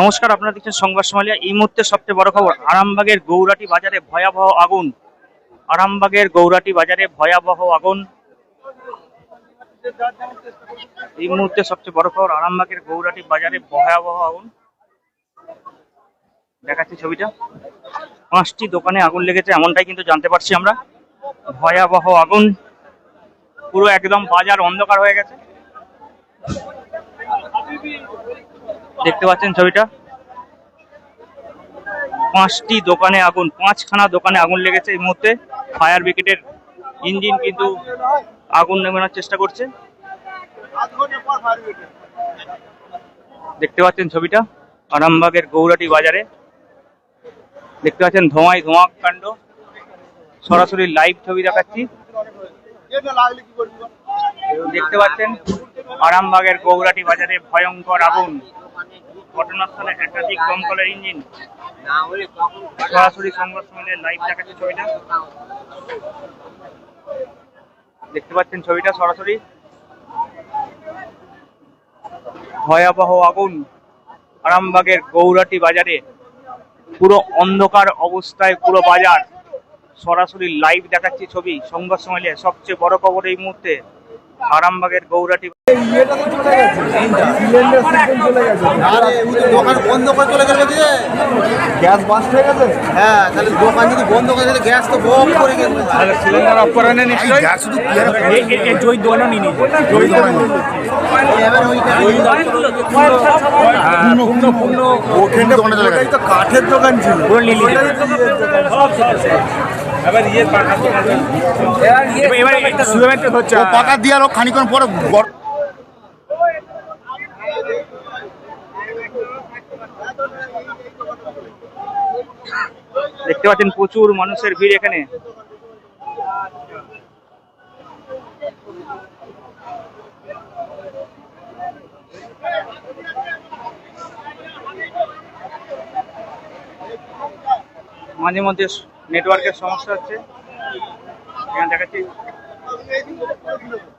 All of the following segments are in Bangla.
নমস্কার, আপনারা দেখছেন সংবাদ সমালিয়া। এই মুহূর্তে সবচেয়ে বড় খবর, আরামবাগের গৌরাটি বাজারে ভয়াবহ আগুন। আরামবাগের গৌরাটি বাজারে ভয়াবহ আগুন। এই মুহূর্তে সবচেয়ে বড় খবর, আরামবাগের গৌরাটি বাজারে ভয়াবহ আগুন। দেখাচ্ছি ছবিটা। পাঁচটি দোকানে আগুন লেগেছে, এমনটাই কিন্তু জানতে পারছি আমরা। ভয়াবহ আগুন। পুরো একদম বাজার অন্ধকার হয়ে গেছে। দেখতে পাচ্ছেন ছবিটা? পাঁচটি দোকানে আগুন, পাঁচখানা দোকানে আগুন লেগেছে এই মুহূর্তে। ফায়ার ব্রিগেডের ইঞ্জিন কিন্তু আগুন নেমানোর চেষ্টা করছে। দেখতে পাচ্ছেন ছবিটা? আরামবাগের গৌরাটি বাজারে। দেখতে পাচ্ছেন ধোঁয়ায় ধোঁয়া কাণ্ড। সরাসরি লাইভ ছবি দেখাচ্ছি। দেখতে পাচ্ছেন, আরামবাগের গৌরাটি বাজারে ভয়ঙ্কর আগুন। ঘটনাস্থলে একাধিক দমকলের ইঞ্জিন। সরাসরি সংবাদ লাইভ দেখাচ্ছে ছবিটা। দেখতে পাচ্ছেন ছবিটা সরাসরি। ভয়াবহ আগুন আরামবাগের গৌরাটি বাজারে। পুরো অন্ধকার অবস্থায় পুরো বাজার সরাসরি লাইভ দেখাচ্ছি ছবি। সংবাদ সম্মেলনে সবচেয়ে বড় খবর এই মুহূর্তে। আরামবাগের গৌরাটি ইয়েটা তো চলে গেছে সিলিন্ডার সিস্টেম চলে গেছে আরে দোকান বন্ধ করে চলে গেল যে গ্যাস বাস্ট হয়ে গেছে? হ্যাঁ তাহলে দোকান যদি বন্ধ করে দিলে গ্যাস তো বক করে গেল সিলিন্ডার অফ করে নেন নিশ্চয়ই। গ্যাস শুধু জয় দোয়ানো নিয়ে নিয়েছে এবার ওইটা পূর্ণ পূর্ণ ওখানে দোকানে চলে গেছে। কাঠের দোকান ছিল। পুরো নীল নীল। ওটাই তো ইয়ের দোকান। এবার একটা সুগার হচ্ছে ও পাকা দিয়ে আরও খানিক্ষণ পরে দেখতে পাচ্ছেন প্রচুর মানুষের ভিড় এখানে মাঝে মধ্যে নেটওয়ার্কের সমস্যা হচ্ছে। এখানে দেখাচ্ছি।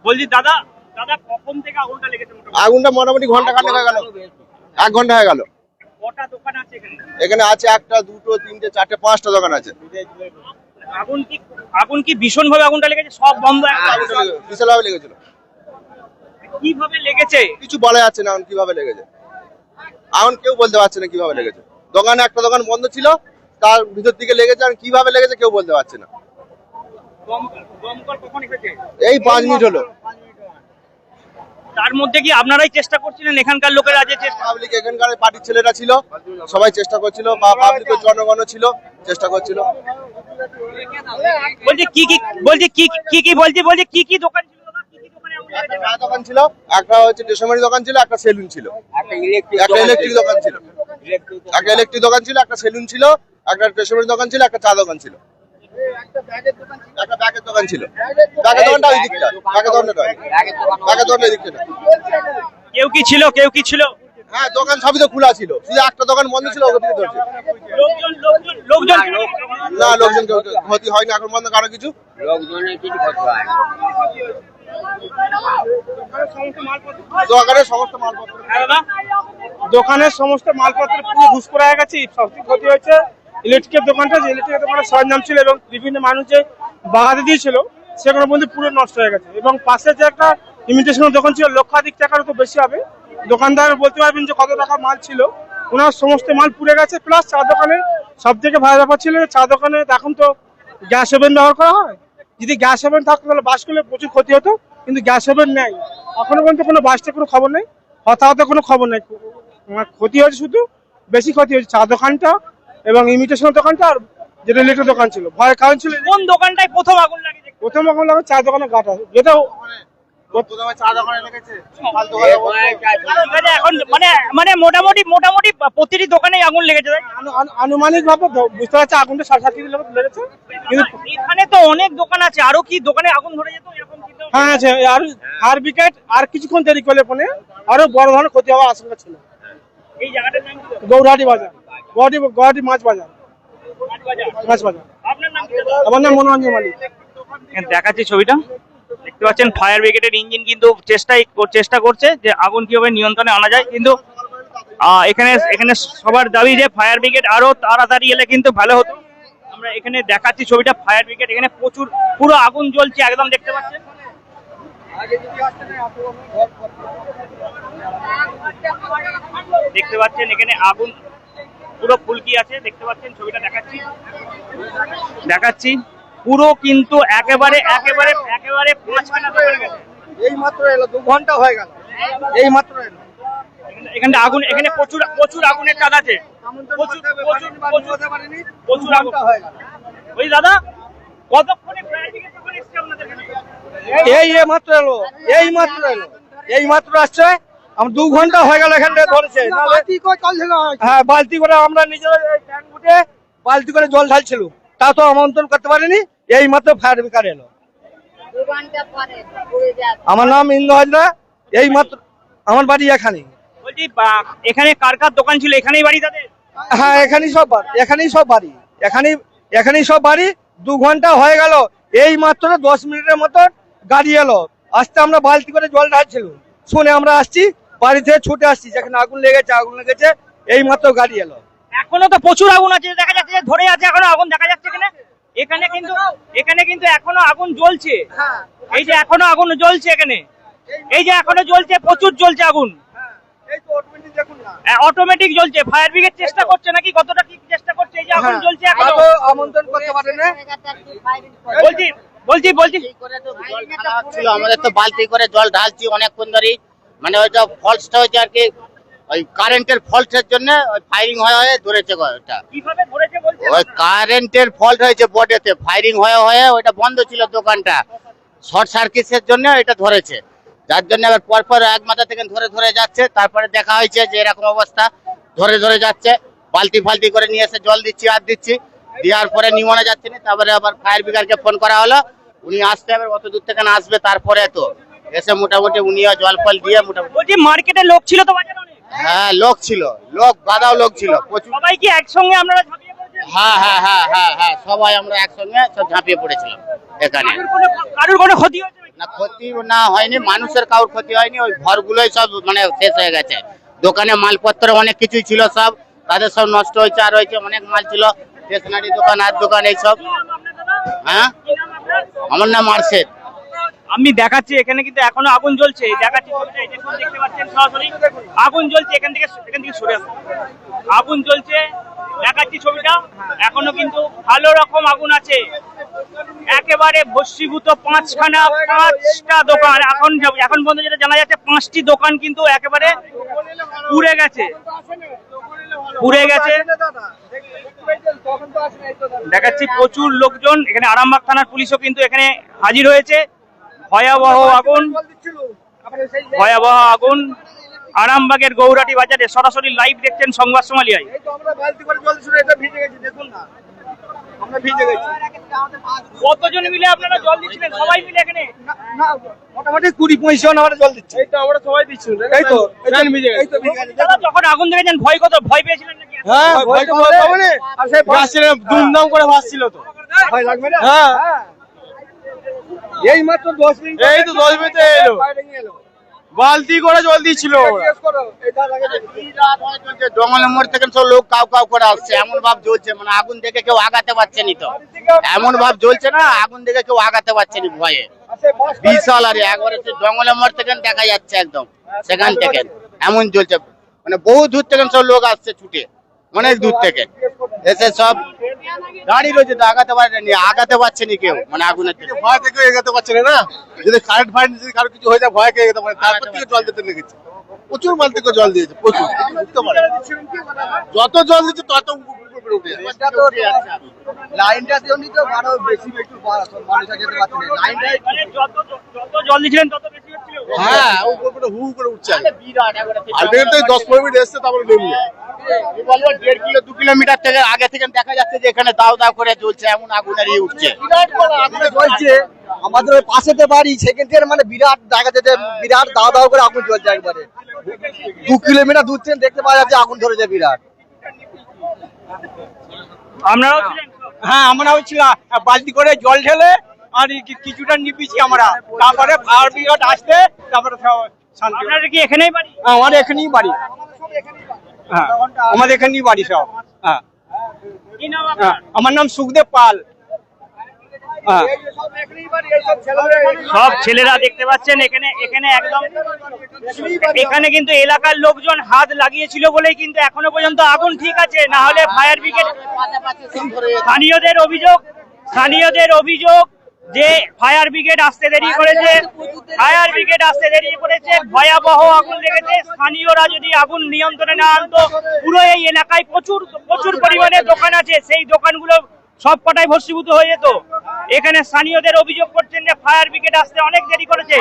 বলছি দাদা দাদা কখন থেকে আগুনটা লেগেছে আগুনটা মোটামুটি ঘণ্টা খানেক হয়ে গেল। এক ঘণ্টা হয়ে গেল। কটা দোকান আছে এখানে? এখানে আছে একটা দুটো তিনটে চারটে পাঁচটা দোকান আছে। আগুন কি আগুন কি ভীষণ ভাবে আগুনটা লেগেছে? সব বন্ধ একদম। বিশালভাবে লেগেছিল। কীভাবে লেগেছে? কিছু বলা যাচ্ছে না কীভাবে লেগেছে। এখন কেউ বলতে পারছে না কীভাবে লেগেছে। দোকানে একটা দোকান বন্ধ ছিল তার ভিতর দিকে লেগেছে আর কীভাবে লেগেছে কেউ বলতে পারছে না। এই পাঁচ মিনিট হলো। তার মধ্যে কি আপনারাই চেষ্টা করছিলেন? এখানকার লোকেরা যে পাবলিক এখানকার পার্টির ছেলেরা ছিল সবাই চেষ্টা করছিল বা পাবলিকের জনগণও ছিল চেষ্টা করছিল। বলছি কি কি বলছি কি কি কি বলছি বলছি কি কি দোকান ছিল দাদা? কি কি দোকানে আগুন একটা চা দোকান ছিল একটা হচ্ছে স্টেশনারি দোকান ছিল একটা সেলুন ছিল। একটা ইলেকট্রিক দোকান ছিল। একটা ইলেকট্রিক দোকান ছিল একটা সেলুন ছিল একটা স্টেশনারি দোকান ছিল একটা চা দোকান ছিল। একটা ব্যাগের দোকান ছিল। ব্যাগের দোকানটা ওই দিকটা ব্যাগের দোকানটা ব্যাগের দোকানটা ওই দিকটা। কেউ কি ছিল কেউ কি ছিল? হ্যাঁ দোকান সবই তো খোলা ছিল। শুধু একটা দোকান বন্ধ ছিল ধরছে। লোকজন লোকজন লোকজন না লোকজন ক্ষতি হয়নি এখন বন্ধ কারও কিছু। দোকানের সমস্ত মালপত্র। দোকানের সমস্ত মালপত্র পুরো ঘুষ করা গেছে, সবচেয়ে ক্ষতি হয়েছে ইলেকট্রিকের দোকানটা যে ইলেকট্রিকের দোকানের সরঞ্জাম ছিল এবং বিভিন্ন মানুষ যে বাগাতে দিয়েছিল সেগুলো বন্ধু পুরো নষ্ট হয়ে গেছে। এবং পাশে যে একটা ইমিটেশনের দোকান ছিল, লক্ষাধিক টাকারও তো বেশি হবে। দোকানদার বলতে পারবেন যে কত টাকা মাল ছিল। ওনার সমস্ত মাল পুড়ে গেছে প্লাস চা দোকানে সব থেকে ভালো ব্যাপার ছিল চা দোকানে এখন তো গ্যাস ওভেন ব্যবহার করা হয়। যদি গ্যাস ওভেন থাকতো, তাহলে বাস করলে প্রচুর ক্ষতি হতো। কিন্তু গ্যাস ওভেন নেই। এখনও পর্যন্ত কোনো বাসটা কোনো খবর নেই। হতাহত কোনো খবর নেই। আমার ক্ষতি হয়েছে শুধু বেশি ক্ষতি হয়েছে। চা দোকানটা এবং ইমিটেশনের দোকানটা আর যেটা ইলেকট্রিক দোকান ছিল। ভয়ের কারণ ছিল কোন দোকানটায় প্রথম আগুন লাগে প্রথম আগুন লাগে চা দোকানে গাটা যেটাও প্রথমে চা দোকানে লেগেছে এখন মানে মানে মোটামুটি মোটামুটি প্রতিটি দোকানে আগুন লেগেছে তাই? আনুমানিক ভাবে বুঝতে পারছি আগুনটা সাড়ে সাত কেজি লেগেছে। কিন্তু এখানে তো অনেক দোকান আছে। আরও কি দোকানে আগুন ধরে যেত? এরকম হ্যাঁ আছে। আর আর বিকেট আর কিছুক্ষণ দেরি করলে ফোনে আরও বড় ধরনের ক্ষতি হওয়ার আশঙ্কা ছিল। এই জায়গাটার নাম কি? বাজার। গৌহাটি গৌহাটি মাছ বাজার। মাছ বাজার। আপনার নাম আমার নাম মনোরঞ্জন মালিক। দেখাচ্ছি ছবিটা। দেখতে পাচ্ছেন ফায়ার ব্রিগেডের ইঞ্জিন কিন্তু চেষ্টাই চেষ্টা করছে যে আগুন কীভাবে নিয়ন্ত্রণে আনা যায়। কিন্তু আহ, এখানে এখানে সবার দাবি যে ফায়ার ব্রিগেড আরও তাড়াতাড়ি এলে কিন্তু ভালো হতো। আমরা এখানে দেখাচ্ছি ছবিটা ফায়ার ব্রিগেড। এখানে প্রচুর পুরো আগুন জ্বলছে একদম দেখতে পাচ্ছেন। দেখতে পাচ্ছেন এখানে আগুন পুরো ফুলকি আছে দেখতে পাচ্ছেন ছবিটা দেখাচ্ছি। দেখাচ্ছি। পুরো কিন্তু একেবারে একেবারে একেবারে এই মাত্র এলো দু ঘণ্টা হয়ে গেল। এই মাত্র এলো। এখানে- আগুন এখানে প্রচুর প্রচুর আগুনের চাঁদ আছে। প্রচুর প্রচুর প্রচুর আগুন। হয়ে ওই দাদা কতক্ষণে? এই মাত্র এলো এই মাত্র এলো এই মাত্র আসছে আমার দু ঘণ্টা হয়ে গেল এখান থেকে ধরেছে হ্যাঁ? বালতি করে আমরা নিজেরা এই ট্যাঙ্ক উঠে বালতি করে জল ঢালছিল তা তো আমন্ত্রণ করতে পারিনি এই মাত্র ফায়ার ব্রিগেড এলো। আমার নাম ইন্দু হাজরা এই মাত্র আমার বাড়ি এখানে বলছি এখানে কার কার দোকান ছিল? এখানেই বাড়ি তাদের? হ্যাঁ এখানেই সব বাড়ি এখানেই সব বাড়ি এখানেই এখানেই সব বাড়ি দু ঘণ্টা হয়ে গেল। এই মাত্র দশ মিনিটের মতো গাড়ি এলো। আসতে আমরা বালতি করে জল ঢালছিল শুনে আমরা আসছি বাড়ি থেকে ছুটে আসছি যেখানে আগুন লেগেছে আগুন লেগেছে এই মাত্র গাড়ি এলো। এখনও তো প্রচুর আগুন আছে দেখা যাচ্ছে যে ধরে আছে এখনও আগুন দেখা যাচ্ছে এখানে। এখানে কিন্তু এখানে কিন্তু এখনও আগুন জ্বলছে। এই যে এখনও আগুন জ্বলছে এখানে। এই যে এখনও জ্বলছে প্রচুর জ্বলছে আগুন। অটোমেটিক দেখুন না। অটোমেটিক জ্বলছে। ফায়ার ব্রিগেড চেষ্টা করছে নাকি? কতটা কি চেষ্টা করছে? এই যে আগুন হ্যাঁ, জ্বলছে এখনও। আমন্ত্রণ করতে পারে না? বলছি বলছি বলছি। ছিল আমাদের তো বালতি করে জল ঢালছি অনেকক্ষণ ধরেই। মানে ওই যে ফলসটা হয়েছে আর কি ওই কারেন্টের ফল্টের জন্য ওই ফায়ারিং হয়ে হয়ে ধরেছে ওটা কীভাবে ধরেছে বলছে ওই কারেন্টের ফল্ট হয়েছে বডিতে ফায়ারিং হয়ে হয়ে ওইটা বন্ধ ছিল দোকানটা। শর্ট সার্কিটের জন্য এটা ধরেছে। যার জন্য আবার পরপর এক মাথা থেকে ধরে ধরে যাচ্ছে। তারপরে দেখা হয়েছে যে এরকম অবস্থা ধরে ধরে যাচ্ছে। বালতি ফালতি করে নিয়ে এসে জল দিচ্ছি আর দিচ্ছি। দেওয়ার পরে নিমনে যাচ্ছে না তারপরে আবার ফায়ার ব্রিগেডকে ফোন করা হলো। উনি আসতে হবে অত দূর থেকে না আসবে তারপরে তো। এসে মোটামুটি উনিও জল ফল দিয়ে মোটামুটি মার্কেটে লোক ছিল তো হ্যাঁ লোক ছিল। লোক গাদাও লোক ছিল। প্রচুর সবাই কি একসঙ্গে আমরা হ্যাঁ হ্যাঁ হ্যাঁ হ্যাঁ হ্যাঁ সবাই আমরা একসঙ্গে সব ঝাঁপিয়ে পড়েছিলাম এখানে। কারুর কোনো ক্ষতি হয়েছে? না, ক্ষতি না হয়নি, মানুষের কারোর ক্ষতি হয়নি, ওই ঘরগুলোই সব মানে শেষ হয়ে গেছে দোকানে মালপত্র অনেক কিছুই ছিল সব, তাদের সব নষ্ট হয়েছে, আর হয়েছে অনেক মাল ছিল স্টেশনারি দোকান আর দোকান, এইসব? হ্যাঁ? আমার নাম আরশেদ আমি দেখাচ্ছি, এখানে কিন্তু এখনও আগুন জ্বলছে। দেখাচ্ছি দেখতে সরাসরি। আগুন জ্বলছে, এখান থেকে এখান থেকে সরে আগুন জ্বলছে, দেখাচ্ছি ছবিটা। এখনও কিন্তু ভালো রকম আগুন আছে। একেবারে ভস্মীভূত পাঁচখানা, পাঁচটা দোকান। এখন এখন পর্যন্ত যেটা জানা যাচ্ছে, পাঁচটি দোকান কিন্তু একেবারে পুড়ে গেছে। পুড়ে গেছে। দেখাচ্ছি প্রচুর লোকজন। এখানে আরামবাগ থানার পুলিশও কিন্তু এখানে হাজির হয়েছে। ভয়াবহ আগুন। ভয়াবহ আগুন। আরামবাগের গৌরাটি বাজারে সরাসরি লাইভ দেখছেন সংবাদ সোমালিয়ায়। এই তো আমরা বালতি করে জল ছিল এটা ভিজে গেছে দেখুন না। আমরা ভিজে গেছি। কতজন মিলে আপনারা জল দিচ্ছিলেন? সবাই মিলে এখানে? মোটামুটি কুড়ি পঁয়ত্রিশ জন আমরা জল দিচ্ছি। এই তো আমরা সবাই দিচ্ছি এই তো এই তো ভিজে গেছে। এই তো ভিজে গেছে দাদা যখন আগুন দেখেছেন ভয় কত? ভয় পেয়েছিলেন নাকি? হ্যাঁ ভয় তো আর সেই ভাসছিল দুমদাম করে ভাসছিল তো। ভয় লাগবে না? হ্যাঁ। এই মাত্র 10 মিনিট এই তো 10 মিনিটে এলো। বালতি করে জল দিচ্ছিল জঙ্গলের মোড় থেকে সব লোক কাউ কাউ করে আসছে এমন ভাব জ্বলছে মানে আগুন দেখে কেউ আগাতে পারছে নি তো। এমন ভাব জ্বলছে না আগুন দেখে কেউ আগাতে পারছে নি ভয়ে। বিশাল আর একবারে জঙ্গলের মোড় থেকে দেখা যাচ্ছে একদম সেখান থেকে। এমন জ্বলছে। মানে বহু দূর থেকে সব লোক আসছে ছুটে। অনেক দূর থেকে। এসে সব গাড়ি রয়েছে তো আগাতে পারেনি আগাতে পারছে নি কেউ মানে আগুনের জন্য ভয় থেকে এগাতে পারছে না যদি কারেন্ট ফারেন্ট যদি কারও কিছু হয়ে যায় ভয় কে এগাতে পারে তারপর থেকে জল দিতে লেগেছে। প্রচুর মাল থেকে জল দিয়েছে প্রচুর। বুঝতে পারে যত জল দিচ্ছে তত। লাইনটা জন্য তো আগে থেকে দেখা যাচ্ছে যে এখানে দাও করে জ্বলছে এমন উঠছে আমাদের বাড়ি সেখান থেকে মানে বিরাট দেখা যাচ্ছে বিরাট দাও দাও করে আগুন জ্বলছে একবারে দু কিলোমিটার দূর থেকে দেখতে পাওয়া যাচ্ছে আগুন ধরেছে বিরাট আপনারাও ছিলেন? হ্যাঁ আমরাও ছিলাম। বালতি করে জল ঢেলে আর কিছুটা নিপিছি আমরা। তারপরে ফায়ার ব্রিগেড আসতে তারপরে শান্তি হবে। কি এখানেই বাড়ি? আমার এখানেই বাড়ি। হ্যাঁ আমাদের এখানেই বাড়ি সব। হ্যাঁ। নাম হ্যাঁ আমার নাম সুখদেব পাল। হ্যাঁ সব ছেলেরা দেখতে পাচ্ছেন, এখানে এখানে একদম এখানে কিন্তু এলাকার লোকজন হাত লাগিয়েছিল বলেই কিন্তু এখনও পর্যন্ত আগুন ঠিক আছে। না হলে ফায়ার ব্রিগেড স্থানীয়দের অভিযোগ স্থানীয়দের অভিযোগ যে ফায়ার ব্রিগেড আসতে দেরি করেছে। ফায়ার ব্রিগেড আসতে দেরি করেছে, ভয়াবহ আগুন লেগেছে। স্থানীয়রা যদি আগুন নিয়ন্ত্রণে না আনতো, পুরো এই এলাকায় প্রচুর প্রচুর পরিমাণে দোকান আছে। সেই দোকানগুলো সব কটাই ভস্মীভূত হয়ে যেত। এখানে স্থানীয়দের অভিযোগ করছেন যে ফায়ার ব্রিগেড আসতে অনেক দেরি করেছে।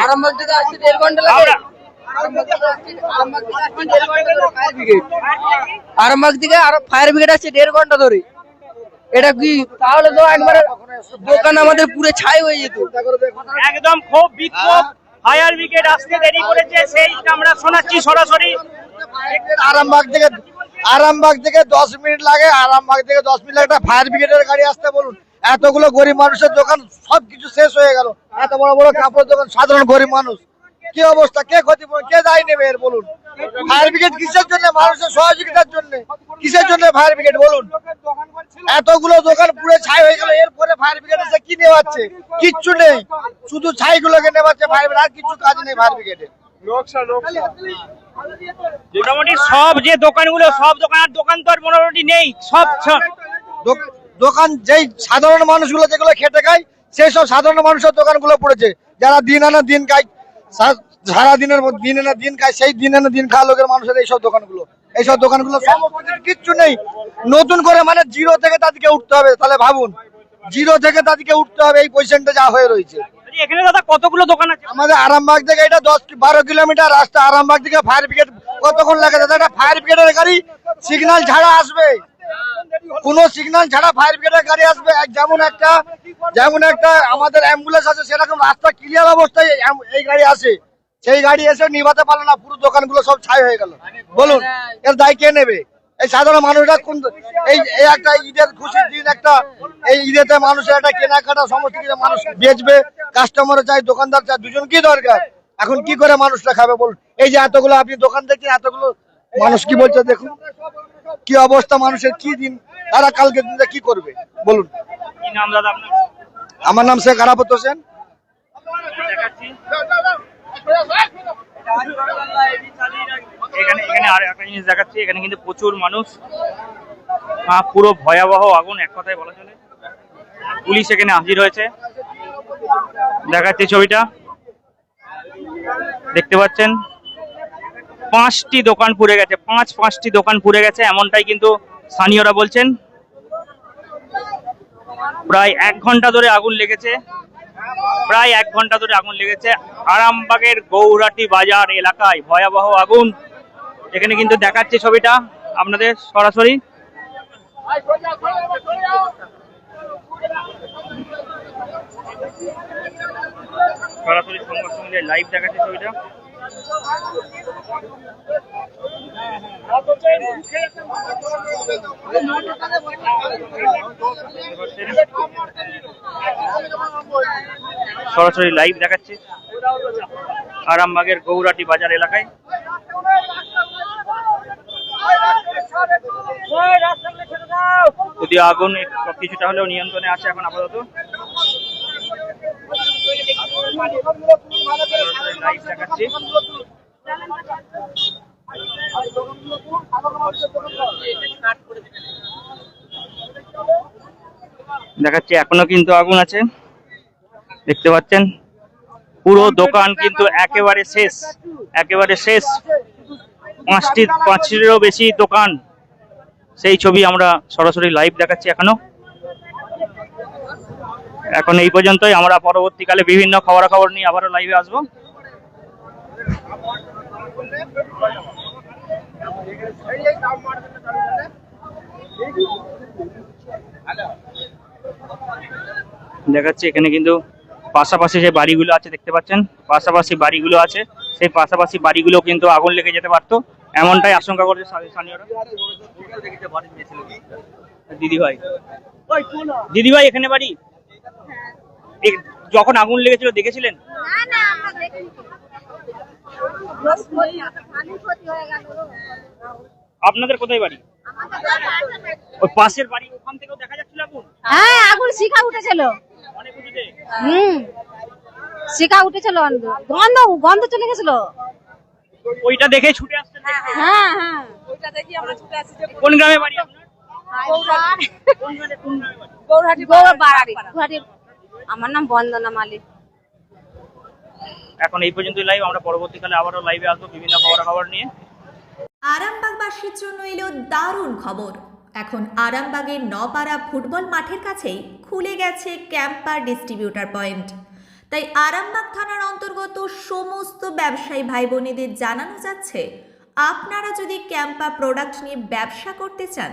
আরামবাগ থেকে আরও ফায়ার ব্রিগেড আসছে দেড় ঘণ্টা ধরে। এটা কি? তাহলে তো একবারে দোকান আমাদের পুরো ছাই হয়ে যেত। একদম খুব বিক্ষোভ। ফায়ার ব্রিগেড আসতে দেরি করেছে সেই আমরা শোনাচ্ছি সরাসরি। আরামবাগ থেকে আরামবাগ থেকে দশ মিনিট লাগে, আরামবাগ থেকে দশ মিনিট লাগে। ফায়ার ব্রিগেডের গাড়ি আসতে বলুন। এতগুলো গরিব মানুষের দোকান সব কিছু শেষ হয়ে গেল। এত বড় বড় কাপড় দোকান, সাধারণ গরিব মানুষ। কি অবস্থা? কে ক্ষতি কে দায় নেবে এর বলুন? ফায়ার ব্রিগেড কিসের জন্য? মানুষের সহযোগিতার জন্য। কিসের জন্য ফায়ার ব্রিগেড বলুন? এতগুলো দোকান পুরো ছাই হয়ে গেল, এরপরে ফায়ার ব্রিগেড এসে কি নেওয়াচ্ছে? কিচ্ছু নেই। শুধু ছাইগুলোকে নেওয়াচ্ছে ফায়ার ব্রিগেড আর কিছু কাজ নেই ফায়ার ব্রিগেডের মোটামুটি সব যে দোকানগুলো সব দোকান আর দোকান তো আর মোটামুটি নেই। সব সব। দোকান যেই সাধারণ মানুষগুলো যেগুলো খেটে খায় সেই সব সাধারণ মানুষের দোকানগুলো পড়েছে। যারা দিন আনা দিন খায় সারা দিনের দিন আনা দিন খায় সেই দিন আনা দিন খাওয়া লোকের মানুষের এইসব দোকানগুলো। এইসব দোকানগুলো কিচ্ছু নেই। নতুন করে মানে জিরো থেকে তাদেরকে উঠতে হবে তাহলে ভাবুন। জিরো থেকে তাদেরকে উঠতে হবে এই পজিশনটা যা হয়ে রয়েছে। এখানে দাদা কতগুলো দোকান আছে? আমাদের আরামবাগ থেকে এটা দশ বারো কিলোমিটার রাস্তা। আরামবাগ থেকে ফায়ার ব্রিগেড কতক্ষণ লাগে দাদা? এটা ফায়ার ব্রিগেডের গাড়ি সিগন্যাল ছাড়া আসবে। কোনো সিগন্যাল ছাড়া ফায়ার ব্রিগেডের গাড়ি আসবে। যেমন একটা যেমন একটা আমাদের অ্যাম্বুলেন্স আছে, সেরকম রাস্তা ক্লিয়ার অবস্থায় এই- গাড়ি আসে। সেই গাড়ি এসে নিভাতে পারল না, পুরো দোকানগুলো সব ছাই হয়ে গেল। বলুন, এর দায় কে নেবে? এই সাধারণ মানুষরা কোন এই একটা ঈদের খুশির দিন একটা এই ঈদেতে মানুষের একটা কেনাকাটা সমস্ত কিছু মানুষ বেচবে কাস্টমার চাই দোকানদার চাই দুজন কি দরকার। এখন কি করে মানুষটা খাবে বলুন? এই যে এতগুলো আপনি দোকান দেখছেন এতগুলো মানুষ কি বলছে দেখুন? কি অবস্থা মানুষের কি দিন? তারা কালকে দিনটা কি করবে? বলুন। আমার নাম শেখ আরাফত হোসেন। এখানে এখানে আর একটা জিনিস দেখাচ্ছি, এখানে কিন্তু প্রচুর মানুষ। পুরো ভয়াবহ আগুন, এক কথায় বলা চলে। পুলিশ এখানে হাজির হয়েছে। দেখাচ্ছি ছবিটা। দেখতে পাচ্ছেন? পাঁচটি দোকান পুড়ে গেছে, পাঁচ পাঁচটি দোকান পুড়ে গেছে, এমনটাই কিন্তু স্থানীয়রা বলছেন। প্রায় এক ঘণ্টা ধরে আগুন লেগেছে। প্রায় এক ঘণ্টা ধরে আগুন লেগেছে। আরামবাগের গৌরাটি বাজার এলাকায় ভয়াবহ আগুন। এখানে কিন্তু দেখাচ্ছে ছবিটা। আপনাদের সরাসরি। সরাসরি সংবাদ সঙ্গে লাইভ দেখাচ্ছে ছবিটা। সরাসরি লাইভ দেখাচ্ছে। আরামবাগের গৌরাটি বাজার এলাকায়। যদি আগুন কিছুটা হলেও নিয়ন্ত্রণে আছে এখন আপাতত। দেখাচ্ছি, এখনও কিন্তু আগুন আছে। দেখতে পাচ্ছেন? পুরো দোকান কিন্তু একেবারে শেষ একেবারে শেষ। পাঁচটি, পাঁচটিরও বেশি দোকান। সেই ছবি আমরা সরাসরি লাইভ দেখাচ্ছি এখনও। এখন এই পর্যন্তই, আমরা পরবর্তীকালে বিভিন্ন খবরাখবর নিয়ে আবারও লাইভে আসব। দেখাচ্ছি, এখানে কিন্তু পাশাপাশি যে বাড়িগুলো আছে, দেখতে পাচ্ছেন? পাশাপাশি বাড়িগুলো আছে, সেই পাশাপাশি বাড়িগুলো কিন্তু আগুন লেগে যেতে পারতো। এমনটাই আশঙ্কা করছে দিদি ভাই দিদি ভাই এখানে বাড়ি? যখন আগুন লেগেছিল দেখেছিলেন? হয়ে আপনাদের কোথায় বাড়ি? আমাদের ওই পাশের বাড়ি ওখান থেকেও দেখা যাচ্ছিল আগুন? হ্যাঁ আগুন শিখা উঠেছিল। অনেক উঁচুতে হুম। শিখা উঠেছিল গন্ধ। গন্ধ চলে গেছিল। ওইটা দেখে ছুটে আসছেন হ্যাঁ হ্যাঁ কোন গ্রামে বাড়ি আপনার? গৌরহাট কোন গ্রামে কোন গ্রামে বাড়ি? গৌরহাটি গৌরহাটি আমার নাম বন্দনা মালিক। এখন এই পর্যন্ত লাইভ আমরা পরবর্তীকালে আবারও লাইভে আসব বিভিন্ন খবর খবর নিয়ে। আরামবাগবাসীর জন্য এলো দারুণ খবর। এখন আরামবাগের নপাড়া ফুটবল মাঠের কাছেই খুলে গেছে ক্যাম্পার ডিস্ট্রিবিউটার পয়েন্ট। তাই আরামবাগ থানার অন্তর্গত সমস্ত ব্যবসায়ী ভাই বোনেদের জানানো যাচ্ছে আপনারা যদি ক্যাম্পা প্রোডাক্ট নিয়ে ব্যবসা করতে চান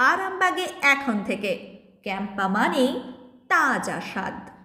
আরামবাগে এখন থেকে। ক্যাম্পা মানেই তাজা স্বাদ।